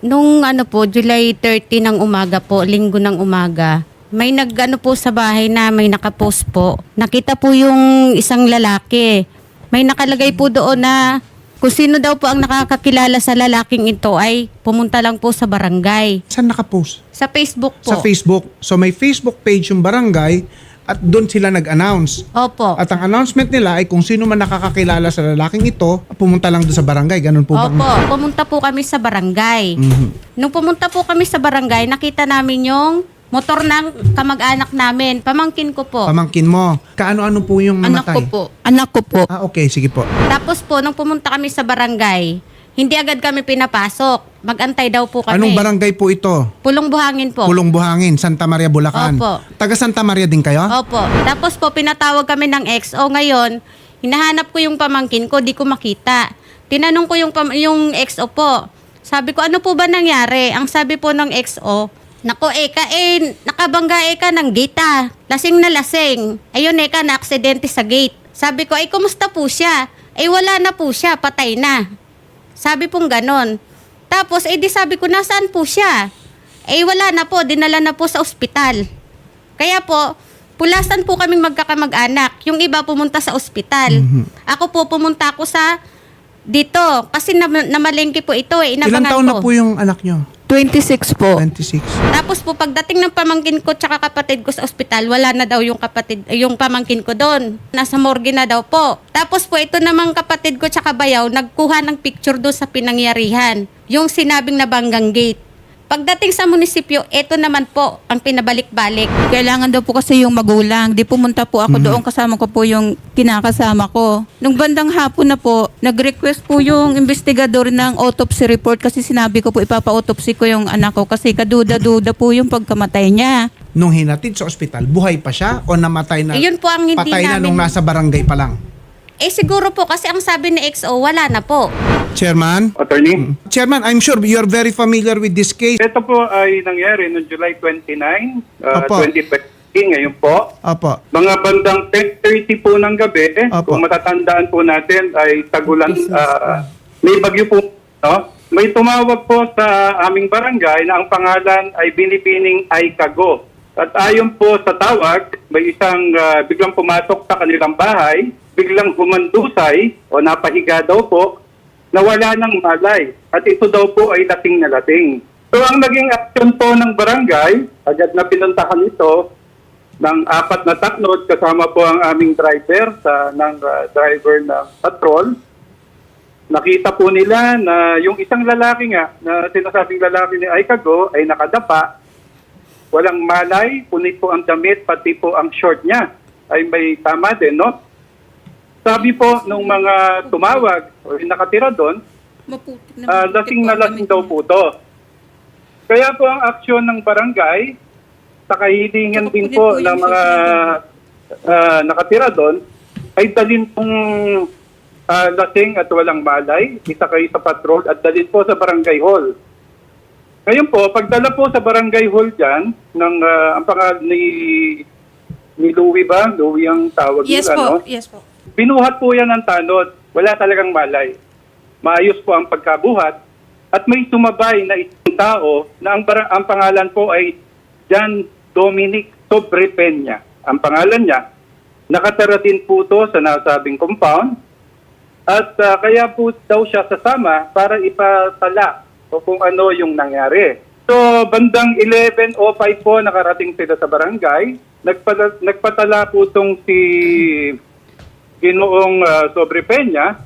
Nung ano po, July 30 ng umaga po, linggo ng umaga, may nagano po sa bahay na may nakapost po. Nakita po yung isang lalaki. May nakalagay po doon na kung sino daw po ang nakakakilala sa lalaking ito ay pumunta lang po sa barangay. Saan nakapost? Sa Facebook po. Sa Facebook. So may Facebook page yung barangay at doon sila nag-announce. Opo. At ang announcement nila ay kung sino man nakakakilala sa lalaking ito, pumunta lang doon sa barangay. Ganun po ba? Opo, pumunta po kami sa barangay. Mhm. Nung pumunta po kami sa barangay, nakita namin yung motor ng kamag-anak namin. Pamangkin ko po. Pamangkin mo. Kaano-ano po yung Anak namatay? ko po. Anak ko po. Ah, okay. Sige po. Tapos po, nung pumunta kami sa barangay, hindi agad kami pinapasok. Magantay daw po kami. Anong barangay po ito? Pulong buhangin po. Pulong Buhangin, Santa Maria, Bulacan. Opo. Taga Santa Maria din kayo? Opo. Tapos po, pinatawag kami ng XO. Ngayon, hinahanap ko yung pamangkin ko, di ko makita. Tinanong ko yung, pam- yung XO po. Sabi ko, ano po ba nangyari? Ang sabi po ng XO, Nako, Eka, eh, nakabangga Eka ng gate ah. Lasing na lasing. Ayun, Eka, na-aksidente sa gate. Sabi ko, ay, kumusta po siya? Ay, wala na po siya, patay na. Sabi pong ganon. Tapos, eh, di sabi ko, nasaan po siya? Eh, wala na po, dinala na po sa ospital. Kaya po, pulasan po kaming magkakamag-anak. Yung iba pumunta sa ospital. Ako po pumunta ako sa dito. Kasi na, namalengke po ito eh. Ilang Inabangan taon na po yung anak nyo? 26 po. 26. Tapos po pagdating ng pamangkin ko tsaka kapatid ko sa ospital, wala na daw yung kapatid yung pamangkin ko doon. Nasa morgue na daw po. Tapos po ito namang kapatid ko tsaka bayaw nagkuha ng picture doon sa pinangyarihan. Yung sinabing nabanggang gate. Pagdating sa munisipyo, ito naman po ang pinabalik-balik. Kailangan daw po kasi yung magulang. Di pumunta po ako doon kasama ko po yung kinakasama ko. Nung bandang hapon na po, nag-request po yung investigador ng autopsy report kasi sinabi ko po ipapa-autopsy ko yung anak ko kasi kaduda-duda po yung pagkamatay niya. Nung hinatid sa ospital, buhay pa siya o namatay na? Ayun po ang hindi patay na namin- nung nasa barangay pa lang? Eh siguro po kasi ang sabi ni XO, wala na po. Chairman? Attorney, Chairman, I'm sure you're very familiar with this case. ito po ay nangyari noong July 29, uh. 2020, ngayon po. Opo. Mga bandang 10.30 po ng gabi, Opo. kung matatandaan po natin, ay tagulan, ah, may bagyo po. No? May tumawag po sa aming barangay na ang pangalan ay Binibining Aikago. At ayon po sa tawag, may isang ah, biglang pumasok sa kanilang bahay, biglang humandusay o napahiga daw po, nawala ng malay. At ito daw po ay lating na lating. So ang naging action po ng barangay, agad na pinuntahan ito, ng apat na taknod kasama po ang aming driver sa ng uh, driver ng patrol. Nakita po nila na yung isang lalaki nga na sinasabing lalaki ni Aikago ay nakadapa. Walang malay, punit po ang damit, pati po ang short niya ay may tama din, no? Sabi po nung mga tumawag o yung nakatira doon, Maputik Ah, lasing na lasing daw po to. Kaya po ang aksyon ng barangay, sa kahilingan din po po ng mga ah, nakatira doon, ay dalhin pong ah, lasing at walang malay, isa kayo sa patrol at dalhin po sa barangay hall. Ngayon po, pagdala po sa barangay hall dyan, ng, ah, ang pangalan ni, ni Louie ba? Louie ang tawag Yes nila, no? po, yes po. Binuhat po yan ng tanod. Wala talagang malay. Maayos po ang pagkabuhat. At may sumabay na isang tao na ang, ang pangalan po ay John Dominic Sobrepeña. Ang pangalan niya, nakatira din po to sa nasabing compound. At ah, kaya po daw siya sasama para ipatala o kung ano yung nangyari. So, bandang 11.05 po nakarating sila sa barangay. Nagpala, nagpatala po itong si Ginoong uh, Sobre Peña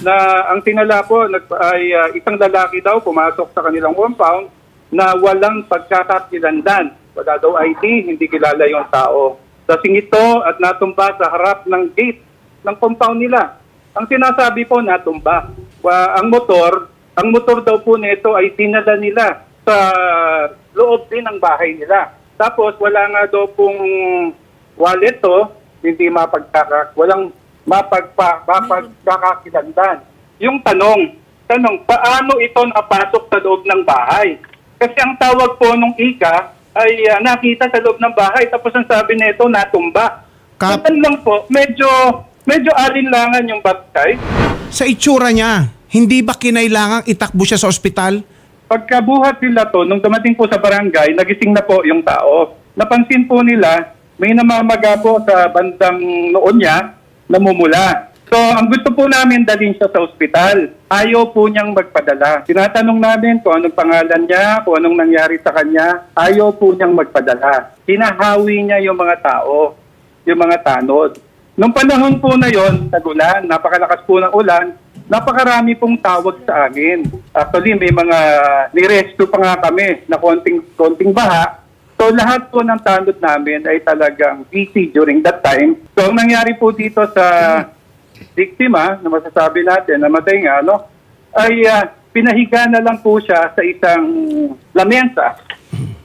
na ang tinala po nag, ay ah, isang lalaki daw pumasok sa kanilang compound na walang pagkakakilandan. Wala daw ID, hindi kilala yung tao. Lasing ito at natumba sa harap ng gate ng compound nila. Ang sinasabi po natumba. Wa, ang motor, ang motor daw po nito ay dinala nila sa loob din ng bahay nila. Tapos wala nga daw pong wallet to, hindi mapagkaka, walang mapagpa, mapagkakakilandan. Yung tanong, tanong, paano ito napasok sa loob ng bahay? Kasi ang tawag po nung ika ay ah, nakita sa loob ng bahay tapos ang sabi nito natumba. Kap- Yan lang po, medyo medyo alinlangan yung baptay. Sa itsura niya, hindi ba kinailangang itakbo siya sa ospital? pagkabuhat nila to, nung dumating po sa barangay, nagising na po yung tao. Napansin po nila, may namamaga po sa bandang noon niya, namumula. So, ang gusto po namin dalhin siya sa ospital. Ayaw po niyang magpadala. Tinatanong namin kung anong pangalan niya, kung anong nangyari sa kanya. Ayaw po niyang magpadala. Hinahawi niya yung mga tao, yung mga tanod. Nung panahon po na yon, tagulan, napakalakas po ng ulan, napakarami pong tawag sa amin. Actually, may mga nirescue pa nga kami na konting, konting baha. So lahat po ng tanod namin ay talagang busy during that time. So ang nangyari po dito sa biktima, na masasabi natin, namatay nga, no, ay ah, pinahiga na lang po siya sa isang lamesa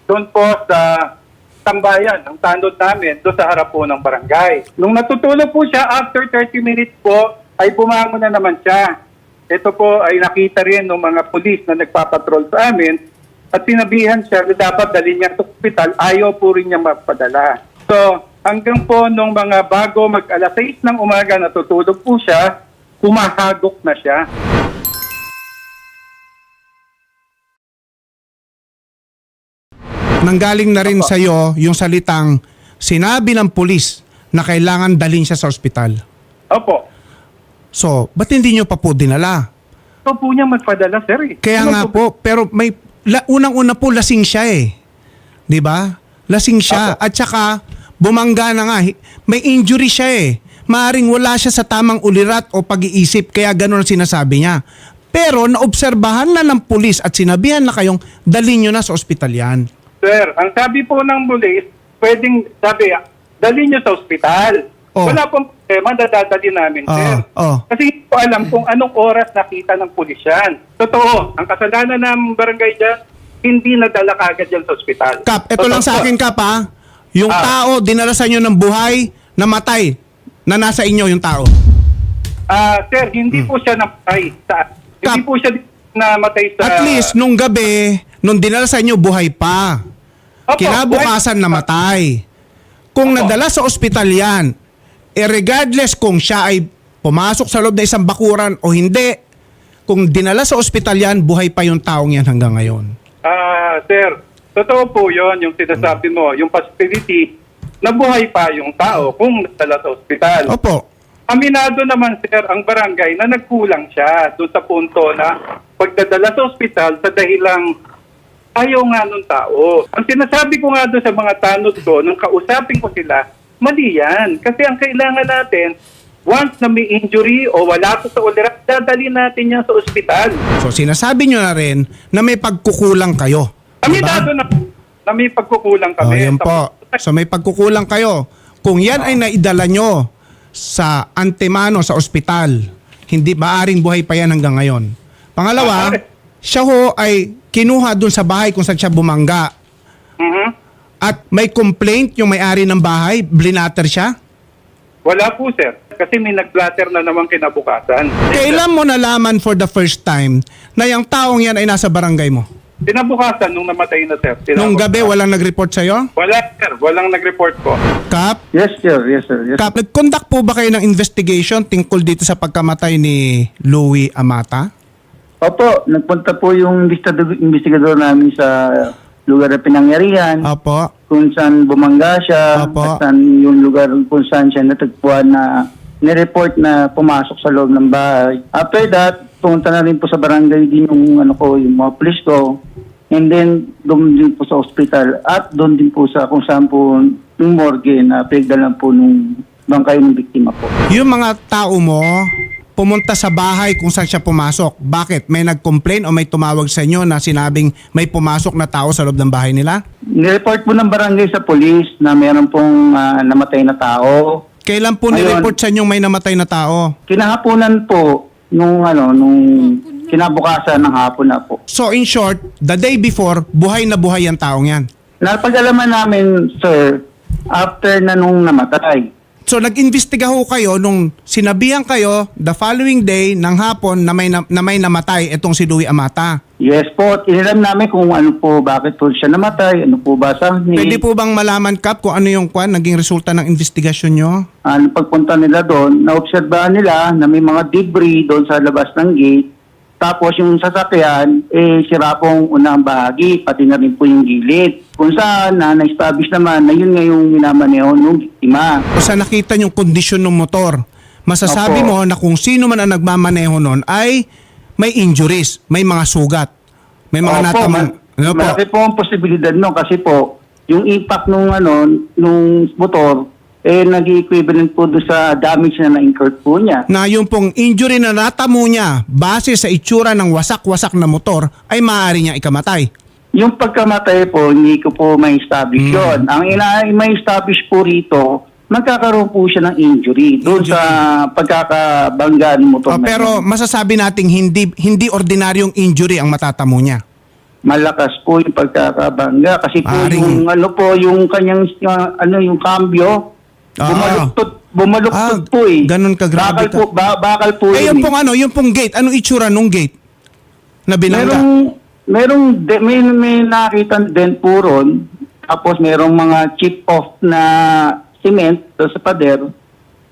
doon po sa tambayan, ang tanod namin, doon sa harap po ng barangay. Nung natutulog po siya, after 30 minutes po, ay bumangon na naman siya. Ito po ay nakita rin ng mga pulis na nagpapatrol sa amin at sinabihan siya na dapat dalhin niya sa ospital, ayaw po rin niya magpadala. So, hanggang po nung mga bago mag alas 6 ng umaga natutulog po siya, humahagok na siya. Nanggaling na rin sa'yo yung salitang sinabi ng pulis na kailangan dalhin siya sa ospital. Opo. So, ba't hindi nyo pa po dinala? Ito po niya magpadala, sir. eh. Kaya Ano nga po, pero may la, unang-una po lasing siya eh. 'Di ba? Lasing siya at saka bumangga na nga. May injury siya eh. Maaring wala siya sa tamang ulirat o pag-iisip kaya ganun ang sinasabi niya. Pero naobserbahan na ng pulis at sinabihan na kayong dalhin nyo na sa ospital yan. Sir, ang sabi po ng pulis, pwedeng, sabi, dalhin niyo sa ospital. Oh. Wala pong problema, dadadali namin, Oo, sir. oo. Kasi hindi ko alam kung anong oras nakita ng pulis yan. Totoo, ang kasalanan ng barangay dyan, hindi nadala kagad yan sa ospital. Kap, ito lang sa akin Kap ha. Yung Ah. tao, dinala sa inyo ng buhay, namatay, na nasa inyo yung tao. Ah, sir, hindi po siya namatay sa... Hindi Kap. po siya namatay sa... At least nung gabi, nung dinala sa inyo, buhay pa. Opo, Kinabukasan namatay. Kung Opo. nadala sa ospital yan, eh regardless kung siya ay pumasok sa loob ng isang bakuran o hindi, kung dinala sa ospital yan, buhay pa yung taong yan hanggang ngayon. Ah, sir, totoo po yon yung sinasabi mo, yung possibility na buhay pa yung tao kung nadala sa ospital. Opo. Aminado naman, sir, ang barangay na nagkulang siya doon sa punto na pagdadala sa ospital sa dahilang ayaw nga nung tao. Ang sinasabi ko nga doon sa mga tanod ko, nung kausapin ko sila, mali yan. Kasi ang kailangan natin, once na may injury o wala ko sa ulirat, dadali natin yan sa ospital. So sinasabi nyo na rin na may pagkukulang kayo. Aminado na, na may pagkukulang Diba? Oh, kami. yan po. So may pagkukulang kayo. Kung yan ay naidala nyo sa antemano sa ospital, hindi maaring buhay pa yan hanggang ngayon. Pangalawa, Ah, siya ho ay kinuha dun sa bahay kung saan siya bumangga. Mhm. At may complaint yung may-ari ng bahay, blinater siya. Wala po, sir. Kasi may nag-blatter na naman kinabukasan. Kailan mo nalaman for the first time na yung taong yan ay nasa barangay mo? Kinabukasan nung namatay na, sir. Nung gabi walang nag-report sa'yo? Wala, sir. Walang nag-report po. Kap, Yes, sir. Yes, sir. Yes. Kap, nag-conduct po ba kayo ng investigation tungkol dito sa pagkamatay ni Louie Amata? Opo, nagpunta po yung investigador, investigador namin sa lugar na pinangyarihan, Opo. kung saan bumangga siya, Opo. at saan yung lugar kung saan siya natagpuan na nireport na pumasok sa loob ng bahay. After that, pumunta na rin po sa barangay din yung ano ko, yung mga police ko. And then, doon din po sa hospital at doon din po sa kung saan po yung morgue na pinagdalan po nung bangkay ng biktima po. Yung mga tao mo, pumunta sa bahay kung saan siya pumasok. Bakit? May nag-complain o may tumawag sa inyo na sinabing may pumasok na tao sa loob ng bahay nila? Nireport po ng barangay sa polis na meron pong ah, namatay na tao. Kailan po nireport sa inyo may namatay na tao? Kinahaponan po nung ano nung kinabukasan ng hapon na po. So in short, the day before, buhay na buhay ang taong yan. Napag-alaman namin, sir, after na nung namatay. So nag-imbestiga ho kayo nung sinabihan kayo the following day ng hapon na may, na, na may namatay itong si Louie Amata. Yes po, inilam namin kung ano po, bakit po siya namatay, ano po ba sa Pwede po bang malaman, Kap, kung ano yung kwan, naging resulta ng investigasyon nyo? ano pagpunta nila doon, naobserbahan nila na may mga debris doon sa labas ng gate Tapos yung sasakyan, eh, sira pong unang bahagi, pati na rin po yung gilid. Kung saan na na-establish naman na yun nga yung minamaneho ng biktima. O sa nakita yung kondisyon ng motor, masasabi Opo. mo na kung sino man ang nagmamaneho nun ay may injuries, may mga sugat, may mga Opo, natamang... ma- Ano po? Malaki po ang posibilidad nun kasi po, yung impact nung ano, nung motor, eh nag-equivalent po doon sa damage na na-incurred po niya. na yung pong injury na natamo niya base sa itsura ng wasak-wasak na motor ay maaari niya ikamatay. Yung pagkamatay po, hindi ko po may establish Hmm. yun. Ang ina may establish po rito, magkakaroon po siya ng injury doon Injury. sa pagkakabangga ng motor Oh, pero yun. masasabi nating hindi hindi ordinaryong injury ang matatamo niya. malakas po yung pagkakabangga kasi po Maring- yung ano po yung kanyang uh, ano yung cambio Ah. bumaluktot bumaluktot Ah, po eh. ganun kagrabe Bakal to. po ba, bakal po Eh yun yung pong ano, yung pong gate, anong itsura nung gate na binangga? Merong, merong, de- may, may nakita din po ron. Tapos merong mga chip off na cement doon sa pader.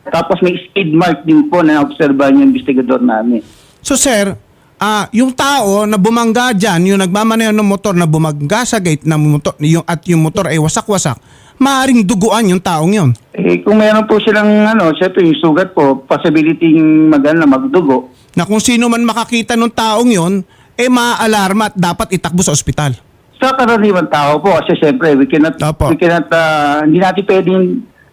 Tapos may skid mark din po na obserbahan yung investigador namin. So sir, ah yung tao na bumangga dyan, yung nagmamaneho ng motor na bumangga sa gate na motor, yung, at yung motor ay wasak-wasak, maaring duguan yung taong yon. Eh, kung meron po silang, ano, syempre yung sugat po, possibility yung magana magdugo. Na kung sino man makakita ng taong yon, eh maaalarma at dapat itakbo sa ospital. Sa karaniwan tao po, kasi syempre, we cannot, Opo. we cannot, ah, hindi natin pwedeng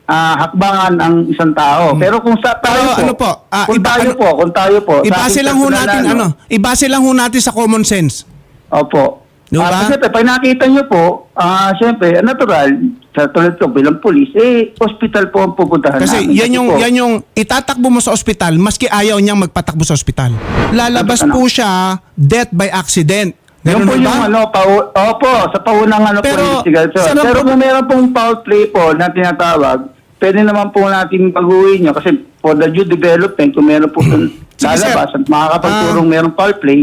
ah, hakbangan ang isang tao. Pero kung sa tayo Hmm. Pero po, ano po, ah, kung iba- tayo ano- po, kung tayo po, sa Ibase ating lang ho natin, ano, ibase lang ho natin sa common sense. Opo. Di ba? Ah, siyempre, pag nakita nyo po, ah, siyempre, natural, sa tulad ko bilang polis, eh, hospital po ang pupuntahan Kasi namin. yan yung, po, yan yung itatakbo mo sa ospital, maski ayaw niyang magpatakbo sa ospital. Lalabas po siya, death by accident. Yung Ganun po ho yung ano, pau, opo, sa paunang ano Pero, po, investigation. Pero pro- kung meron pong foul play po na tinatawag, pwede naman po natin pag-uwi nyo kasi for the due development, kung meron po Sige, sir. lalabas at makakapagturong Ah. merong foul play,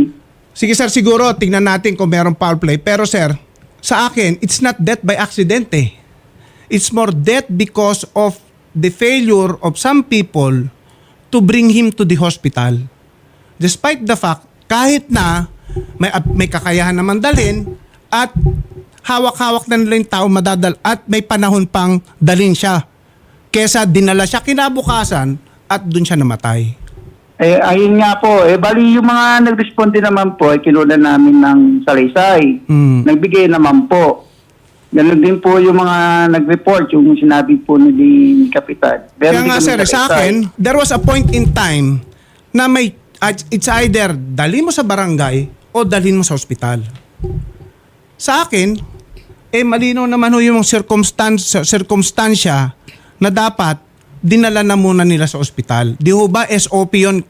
Sige sir, siguro tingnan natin kung merong foul play. Pero sir, sa akin, it's not death by accident eh. It's more death because of the failure of some people to bring him to the hospital. Despite the fact, kahit na may, may kakayahan naman dalhin at hawak-hawak na nila yung tao madadal at may panahon pang dalhin siya. Kesa dinala siya kinabukasan at dun siya namatay. Eh, ayun nga po. Eh, bali yung mga nag-responde naman po, eh, kinuna namin ng salaysay. Hmm. Nagbigay naman po. Ganun din po yung mga nag-report, yung sinabi po ni, ni Kapitan. Kaya Meron din nga sir, sa akin, there was a point in time na may, at it's either dali mo sa barangay o dalhin mo sa ospital. Sa akin, eh malinaw naman ho yung circumstance, circumstansya na dapat dinala na muna nila sa ospital. Di ho ba SOP yun?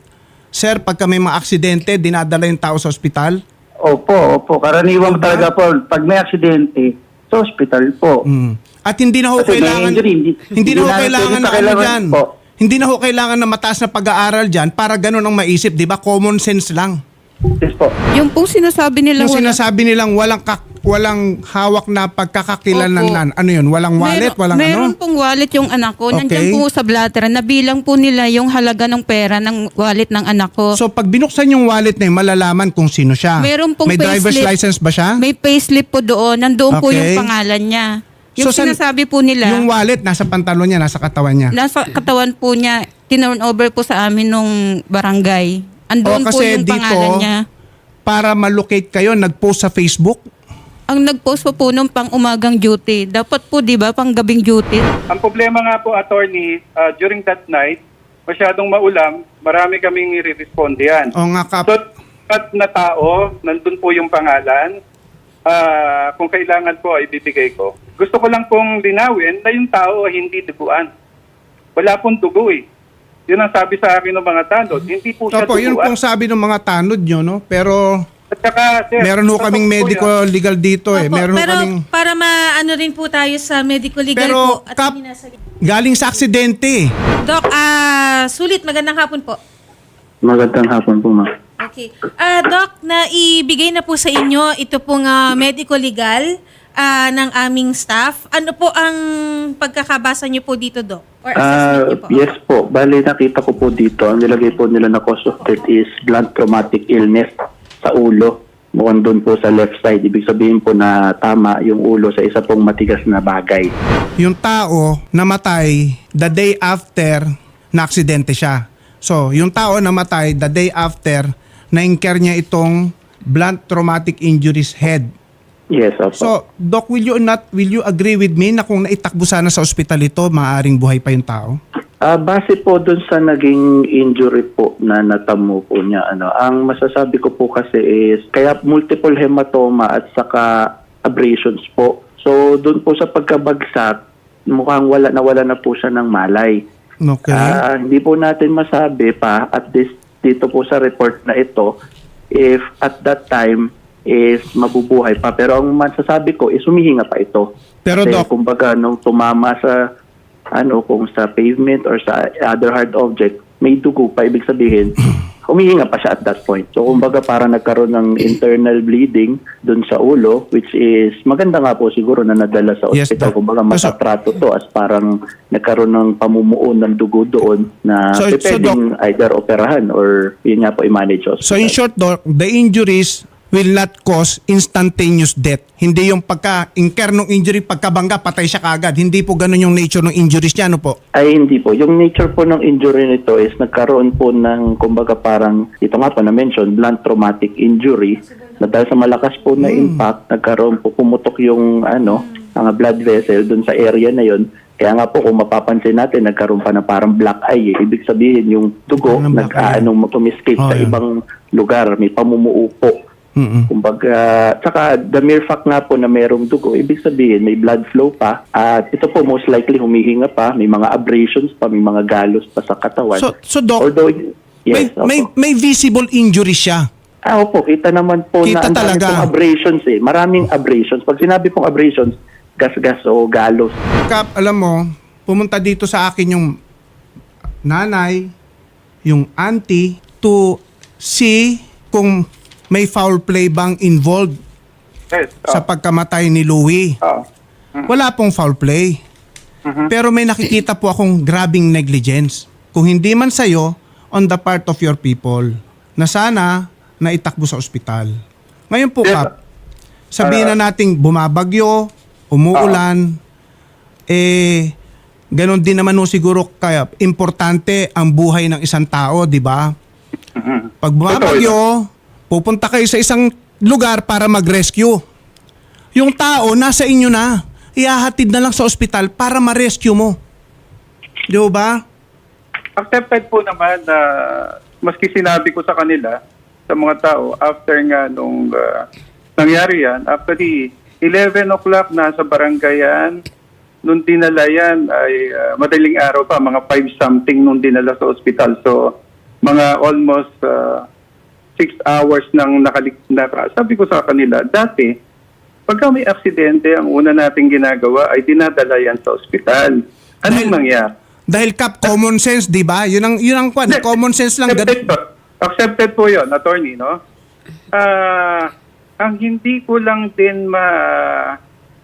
Sir, pagka may mga aksidente, dinadala yung tao sa ospital? Opo, opo. Karaniwan Diba? talaga po, pag may aksidente, sa hospital po. Mm. At hindi na ho Kasi kailangan injury, hindi- hindi, hindi na ho kailangan na ano dyan. po. Hindi na ho kailangan na mataas na pag-aaral dyan para ganun ang maisip, di ba? Common sense lang. Yes po. Yung pong sinasabi nila Yung wala- sinasabi nilang walang kak- walang hawak na pagkakakilanlan. Opo. Ano yun? Walang wallet? Meron- walang meron ano? pong wallet yung anak ko. Okay. Nandiyan po sa blatter. Nabilang po nila yung halaga ng pera ng wallet ng anak ko. So pag binuksan yung wallet na yun, malalaman kung sino siya. Meron pong May driver's payslip. license ba siya? May payslip po doon. Nandoon po Okay. yung pangalan niya. Yung So, san- sinasabi po nila, Yung wallet, nasa pantalon niya, nasa katawan niya. nasa katawan po niya, tinurn over po sa amin nung barangay. Andoon O, po kasi yung dito, pangalan niya. Para malocate kayo, nag-post sa Facebook. Ang nag-post po po nung pang umagang duty. Dapat po, di ba, pang gabing duty. Ang problema nga po, attorney, uh, during that night, masyadong maulam, marami kaming i-respondihan. O nga kap. So, at na tao, nandun po yung pangalan. Ah, kung kailangan po, ay bibigay ko. Gusto ko lang pong linawin na yung tao ay hindi duguan. Wala pong dugo eh. Yun ang sabi sa akin ng mga tanod. Hindi po siya Opo, yun duguan. pong sabi ng mga tanod nyo, no? Pero At saka, sir, meron ho totoo kaming po medical legal dito eh. Opo, Meron ho pero kaming... para maano rin po tayo sa medical legal Pero, po. At Kap, hindi nasa... galing sa aksidente. eh. Doc, ah, sulit, magandang hapon po. Magandang hapon po, ma'am. Okay. Ah, Doc, na ibigay na po sa inyo ito pong ah, medical legal ah, ng aming staff. Ano po ang pagkakabasa niyo po dito, Doc? Or Ah, assessment niyo po? yes po. Bali, nakita ko po dito, ang nilagay po nila na cause of death is blunt traumatic illness sa ulo. Mukhang doon po sa left side. Ibig sabihin po na tama yung ulo sa isa pong matigas na bagay. Yung tao namatay the day after na aksidente siya. So, yung tao namatay the day after na incur niya itong blunt traumatic injuries head. Yes, opo. So, Doc, will you not will you agree with me na kung naitakbo sana sa ospital ito, maaaring buhay pa yung tao? Ah, base po dun sa naging injury po na natamo po niya, ano, ang masasabi ko po kasi is kaya multiple hematoma at saka abrasions po. So, dun po sa pagkabagsak, mukhang wala na wala na po siya ng malay. Okay. Ah, hindi po natin masabi pa at this dito po sa report na ito if at that time is mabubuhay pa. Pero ang masasabi ko is humihinga pa ito. Pero, Kasi Doc- kumbaga nung tumama sa ano kung sa pavement or sa other hard object, may dugo pa ibig sabihin humihinga pa siya at that point. So kumbaga para nagkaroon ng internal bleeding dun sa ulo which is maganda nga po siguro na nadala sa Yes, hospital. Doc. kumbaga So- matatrato to as parang nagkaroon ng pamumuo ng dugo doon na So- so, pwedeng either operahan or yun nga po i-manage hospital. So in short, Doc, the injuries will not cause instantaneous death. Hindi yung pagka-incur ng injury, pagkabangga, patay siya kagad. Hindi po ganun yung nature ng injuries niya, ano po? Ay hindi po. Yung nature po ng injury nito is nagkaroon po ng kumbaga parang ito nga po na mention blunt traumatic injury na dahil sa malakas po na impact nagkaroon po pumutok yung ano ang blood vessel dun sa area na yon. Kaya nga po kung mapapansin natin nagkaroon pa na parang black eye. Eh. Ibig sabihin yung dugo Ano nag-aanong tumiscape Oh, sa yeah. ibang lugar, may pamumuo po. Mm-mm. Kumbaga, saka the mere fact nga po na merong dugo, ibig sabihin may blood flow pa at ito po most likely humihinga pa, may mga abrasions pa, may mga galos pa sa katawan. So, so Doc, Although, may, yes, opo. may, may visible injury siya. Ah, opo, kita naman po Kita na ang dami talaga. pong abrasions eh. Maraming abrasions. Pag sinabi pong abrasions, gas-gas o galos. Kap, alam mo, pumunta dito sa akin yung nanay, yung auntie, to see kung may foul play bang involved Yes. sa Oh, pagkamatay ni Louie. oh. Wala pong foul play. Pero may nakikita po akong grabing negligence. Kung hindi man sa'yo, on the part of your people, na sana naitakbo sa ospital. Ngayon po, Yes. Kap, sabihin na nating bumabagyo, umuulan, eh, ganon din naman no siguro kaya importante ang buhay ng isang tao, di ba? Pag bumabagyo, pupunta kayo sa isang lugar para mag-rescue. Yung tao, nasa inyo na. Ihahatid na lang sa ospital para ma-rescue mo. Di ba? accepted po naman na maski sinabi ko sa kanila, sa mga tao, after nga nung ah, nangyari yan, after the 11 o'clock na sa barangay yan, nung dinala yan ay ah, madaling araw pa, mga 5 something nung dinala sa ospital. So, mga almost 6 hours nang nakalik na Sabi ko sa kanila, dati, pagka may aksidente, ang una nating ginagawa ay dinadala yan sa ospital. Anong Dahil- nangyari? Dahil kap common sense, di ba? Yun ang yun ang kwan, common sense lang. Accepted po. Accepted po yun, attorney, no? Ah, ang hindi ko lang din ma...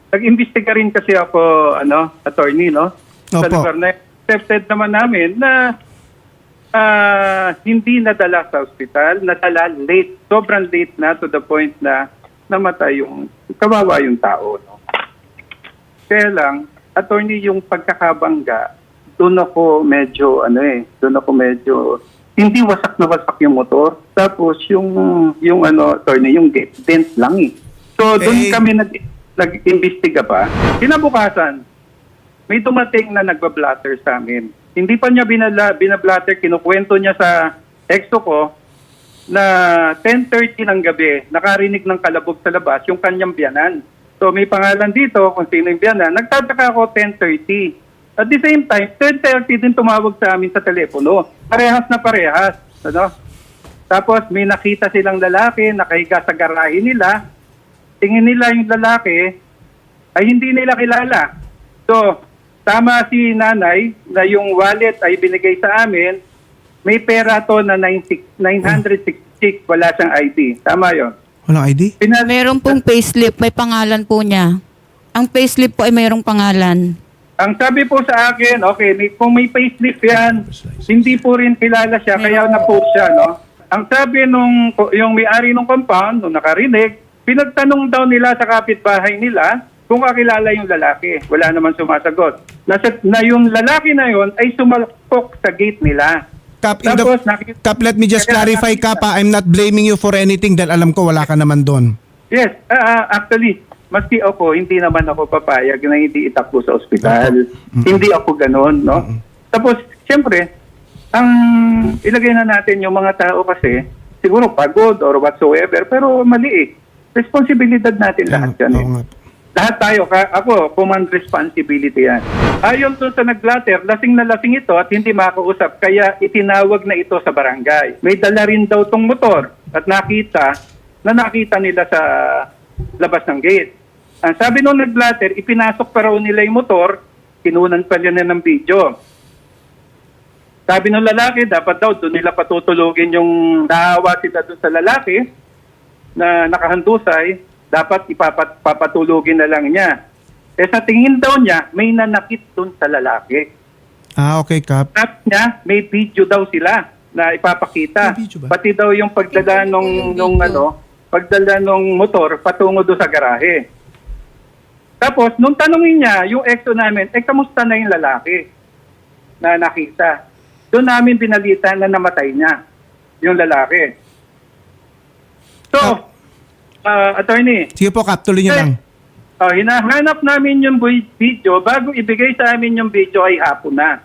Nag-imbestiga rin kasi ako, ano, attorney, no? Sa Opo. lugar na accepted naman namin na ah, hindi nadala sa ospital, nadala late, sobrang late na to the point na namatay yung, kawawa yung tao, no? Kaya lang, attorney, yung pagkakabangga, doon ako medyo, ano eh, doon ako medyo, hindi wasak na wasak yung motor. Tapos yung, yung ano, attorney, yung dent, dent lang eh. So doon Eh. kami nag, nag-imbestiga pa. Kinabukasan, may dumating na nagbablatter sa amin. Hindi pa niya binala, binablatter, kinukwento niya sa exo ko na 10.30 ng gabi, nakarinig ng kalabog sa labas yung kanyang biyanan. So may pangalan dito kung sino yung biyanan. Nagtataka ako 10.30. At the same time, 10.30 din tumawag sa amin sa telepono. Parehas na parehas. Ano? Tapos may nakita silang lalaki nakahiga sa garahe nila. Tingin nila yung lalaki ay hindi nila kilala. So, tama si nanay na yung wallet ay binigay sa amin. May pera to na 96 966, wala siyang ID. Tama yon. Walang ID? Pinal- Meron pong payslip, may pangalan po niya. Ang payslip po ay mayroong pangalan. Ang sabi po sa akin, okay, may, kung may payslip yan, hindi po rin kilala siya, kaya na po siya, no? Ang sabi nung, yung may-ari ng compound, nung nakarinig, pinagtanong daw nila sa kapitbahay nila kung kakilala yung lalaki. Wala naman sumasagot. Nasa, na yung lalaki na yon ay sumalpok sa gate nila. Kap, in the- Tapos, nakita- Kap, let me just clarify, Kap, ah, I'm not blaming you for anything dahil alam ko wala ka naman doon. Yes, ah, ah, actually, maski ako, hindi naman ako papayag na hindi itakbo sa ospital. Hindi ako ganun, no? Tapos, siyempre, ang ilagay na natin yung mga tao kasi, siguro pagod or whatsoever, pero mali eh. Responsibilidad natin lahat yan. Eh. Lahat tayo, ako, command responsibility yan. Ayon to sa naglater, lasing na lasing ito at hindi makausap, kaya itinawag na ito sa barangay. May dala rin daw tong motor at nakita na nakita nila sa labas ng gate. Ang sabi nung naglater, ipinasok pa raw nila yung motor, kinunan pa nila ng video. Sabi ng lalaki, dapat daw doon nila patutulugin yung naawa sila doon sa lalaki na nakahandusay, dapat ipapatulugin na lang niya. Eh sa tingin daw niya, may nanakit doon sa lalaki. Ah, okay, Kap. At niya, may video daw sila na ipapakita. May video ba? Pati daw yung pagdala nung, nung ano, pagdala nung motor patungo doon sa garahe. Tapos, nung tanongin niya, yung exo namin, eh, kamusta na yung lalaki na nakita? Doon namin binalita na namatay niya, yung lalaki. So, ah, attorney, Sige po, Kap, tuloy niyo lang. ah, hinahanap namin yung bu- video. Bago ibigay sa amin yung video ay hapon na.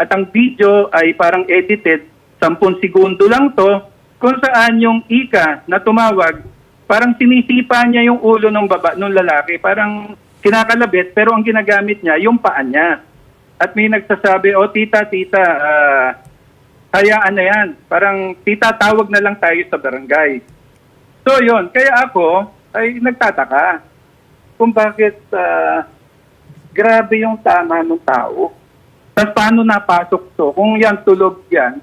At ang video ay parang edited, 10 segundo lang to, kung saan yung ika na tumawag, parang sinisipa niya yung ulo ng baba ng lalaki, parang kinakalabit, pero ang ginagamit niya, yung paan niya. At may nagsasabi, oh tita, tita, ah, hayaan na yan. Parang tita, tawag na lang tayo sa barangay. So yon kaya ako ay nagtataka kung bakit ah, grabe yung tama ng tao. Tapos paano napasok to? Kung yan tulog yan,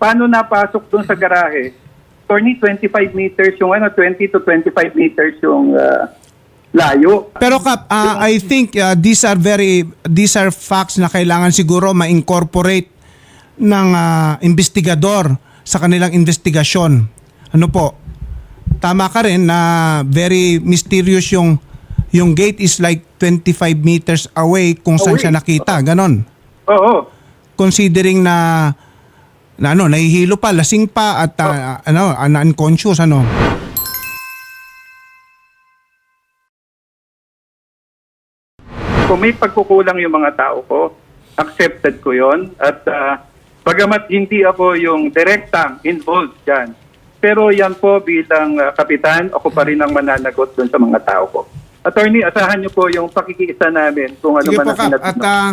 paano napasok doon sa garahe? Attorney, 25 meters yung ano, 20 to 25 meters yung ah, layo. Pero Kap, ah, I think ah, these are very these are facts na kailangan siguro ma-incorporate ng ah, investigador sa kanilang investigasyon. Ano po? Tama ka rin na very mysterious yung yung gate is like 25 meters away kung saan siya nakita. Ganon. Oo. Considering na na ano, nahihilo pa, lasing pa at ah, ano, ah, unconscious ano. Kung may pagkukulang yung mga tao ko, accepted ko yon At ah, pagamat hindi ako yung direktang involved dyan, pero yan po bilang ah, kapitan, ako pa rin ang mananagot doon sa mga tao ko. Attorney, asahan niyo po yung pakikiisa namin kung ano Sige man po, ang Kap. At ah,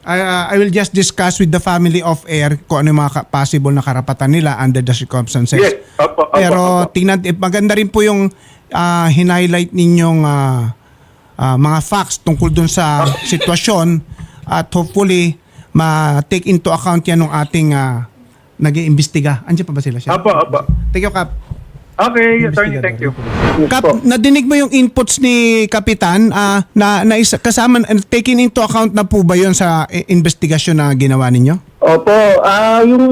I, ah, I will just discuss with the family of air kung ano yung mga ka- possible na karapatan nila under the circumstances. Yes, opo, opo, Pero opo. tingnan, eh, maganda rin po yung ah, highlight ninyong ah, ah, mga facts tungkol dun sa sitwasyon at hopefully ma-take into account yan ng ating uh, nag-iimbestiga. Andiyan pa ba sila siya? Opo, opo. Thank you, Kap. Okay, attorney, thank you. Kap, nadinig mo yung inputs ni Kapitan ah, na, na isa, kasama, taken into account na po ba yun sa eh, investigasyon na ginawa ninyo? Opo, ah yung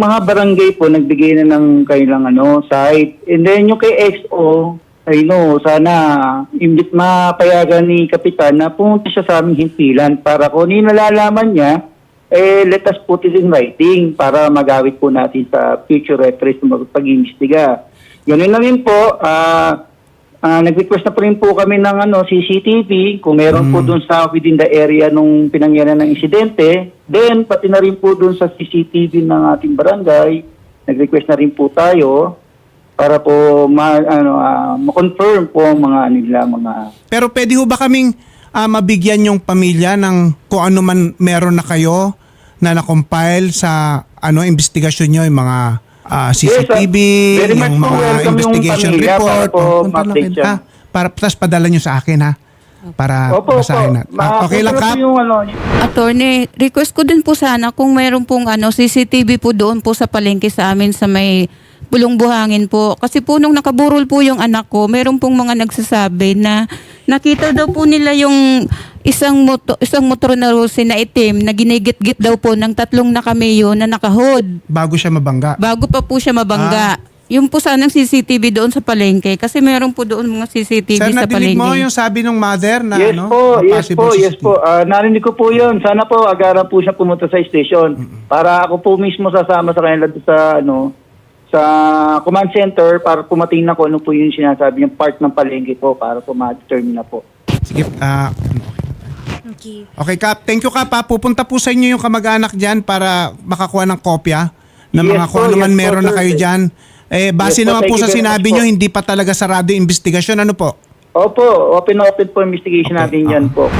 mga barangay po nagbigay na ng kailang ano, site. And then yung kay XO, ay no, sana imbit mapayagan ni Kapitan na pumunta siya sa aming himpilan para kung ano yung nalalaman niya, eh let us put it in writing para magawit po natin sa future reference ng pag-imbestiga. Ganun na rin po, ah Ah, nag-request na po rin po kami ng ano, CCTV kung meron po doon sa within the area nung pinangyaran ng insidente. Then, pati na rin po doon sa CCTV ng ating barangay, nag-request na rin po tayo para po ma, ano, ah, ma-confirm po ang mga nila, mga Pero pwede ho ba kaming ah, mabigyan yung pamilya ng kung ano man meron na kayo na na-compile sa ano investigasyon nyo, yung mga ah, CCTV, Yes, much yung mga yung investigation pamilya report. para po Oh, lang ha? Para tapos padala nyo sa akin ha. Para Opo, basahin opo. na. Ah, okay lang Kap? po Yung, ano, Attorney, request ko din po sana kung meron pong ano, CCTV po doon po sa palengke sa amin sa may pulong buhangin po. Kasi po nung nakaburol po yung anak ko, meron pong mga nagsasabi na nakita daw po nila yung isang moto, isang motor na Rose na itim na ginigit-git daw po ng tatlong nakameyo na nakahod. Bago siya mabangga. Bago pa po siya mabangga. Ah. Yung po sanang CCTV doon sa palengke kasi meron po doon mga CCTV Sir, sa nadinig palengke. mo yung sabi ng mother na yes ano? po, yes po, yes CCTV? po. Ah, narinig ko po yun. Sana po agaran po siya pumunta sa station para ako po mismo sasama sa kanila doon sa ano sa command center para pumatingin na ko ano po yung sinasabi yung part ng palengke po para po ma-determine na po. Sige, ah, ano, Okay. okay Kap, thank you Kap ha. Pupunta po sa inyo yung kamag-anak dyan para makakuha ng kopya ng Yes mga po, kung ano man yes po, meron na sir. kayo dyan. Eh, base Yes po, naman po thank sa sinabi nyo, po. hindi pa talaga sarado yung investigasyon. Ano po? Opo, open open po investigation Okay, natin yan po.